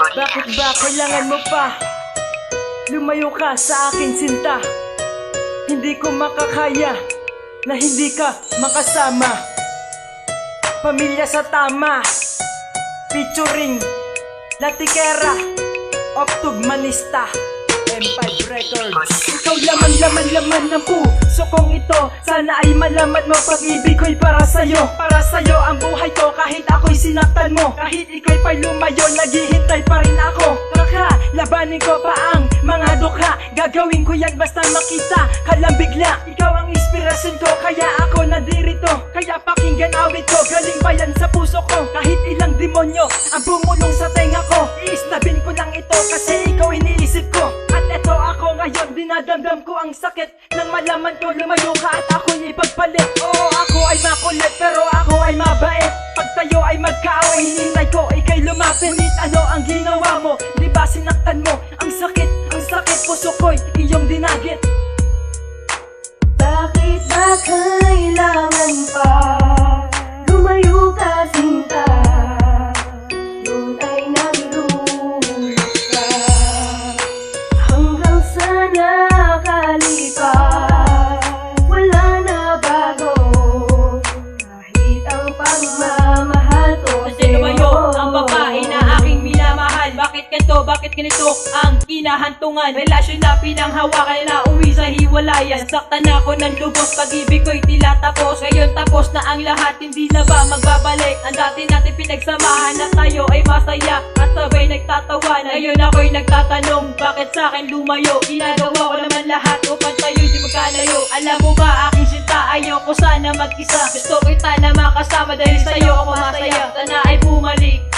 Bakit ba kailangan mo pa? Lumayo ka sa akin sinta. Hindi ko makakaya Na hindi ka makasama. Pamilya sa tama. Featuring Latikera Octug Manista M5 Records. Ikaw laman laman laman ng puso kong ito. Sana ay malaman mo pag-ibig ko'y para sa'yo. Para sa'yo ang buhay ko kahit ako'y sinaktan mo. Kahit ikaw'y pa'y lumayo naghihintay pa rin ako. Kaka, labanin ko pa ang mga dukha. Gagawin ko yan basta makita ka lang bigla. Ikaw ang inspirasyon ko kaya ako nadirito. Kaya pakinggan awit ko galing pa yan sa puso ko? Kahit ilang demonyo ang bumulong sa tenga ko Iistabin ko lang ito kasi dinadamdam ko ang sakit Nang malaman ko lumayo ka at ako'y ipagpalit. Oo ako ay makulit pero ako ay mabait. Pag tayo ay magkaaway hinintay ko ikay lumapit. Ngunit ano ang ginawa mo? Di ba sinaktan mo? Ang sakit ang sakit puso ko'y iyong dinagit. Bakit ba kailangan Bakit ganito, bakit ganito ang kinahantungan? Relasyon na pinanghawakan na uwi sa hiwalayan. Saktan ako ng lubos, pag-ibig ko'y tila tapos. Ngayon tapos na ang lahat, hindi na ba magbabalik? Ang dati natin pinagsamahan na tayo ay masaya At sabay nagtatawanan Ngayon ako'y nagtatanong, bakit sa akin lumayo? Ginagawa ko naman lahat upang tayo'y di magkalayo. Alam mo ba aking sinta, ayaw ko sana mag-isa. Gusto kita na makasama dahil sa'yo ako masaya. Sana ay bumalik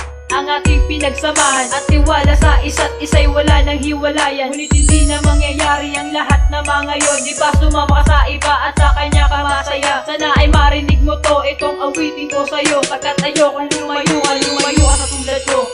ang ating pinagsamahan. At tiwala sa isa't isa'y wala nang hiwalayan. Ngunit hindi na mangyayari ang lahat na mga yon Di ba sumama ka sa iba at sa kanya ka masaya. Sana ay marinig mo to itong awitin ko sa'yo. Pagkat ayokong lumayo ka, lumayo ka sa tulad ko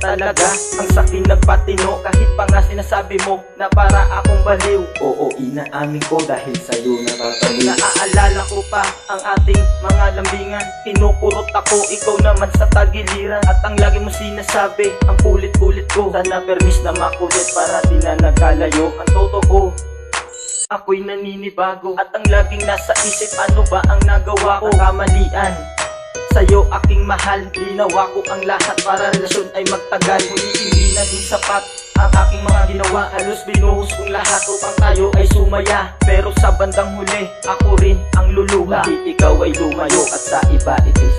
talaga. Ang sakin nagpatino Kahit pa nga sinasabi mo Na para akong baliw. Oo inaamin ko Dahil sa'yo nakakaliw Naaalala ko pa Ang ating mga lambingan. Kinukurot ako Ikaw naman sa tagiliran. At ang lagi mo sinasabi Ang kulit-kulit ko. Sana permis na makulit Para di na nagkalayo Ang totoo Ako'y naninibago. At ang laging nasa isip Ano ba ang nagawa ko? Kamalian Sa'yo aking mahal. Ginawa ko ang lahat para relasyon ay magtagal. Ngunit hindi naging sapat ang aking mga ginawa. Halos binuhos kong lahat upang tayo ay sumaya. Pero sa bandang huli ako rin ang luluha. Hindi ikaw ay lumayo at sa iba ikay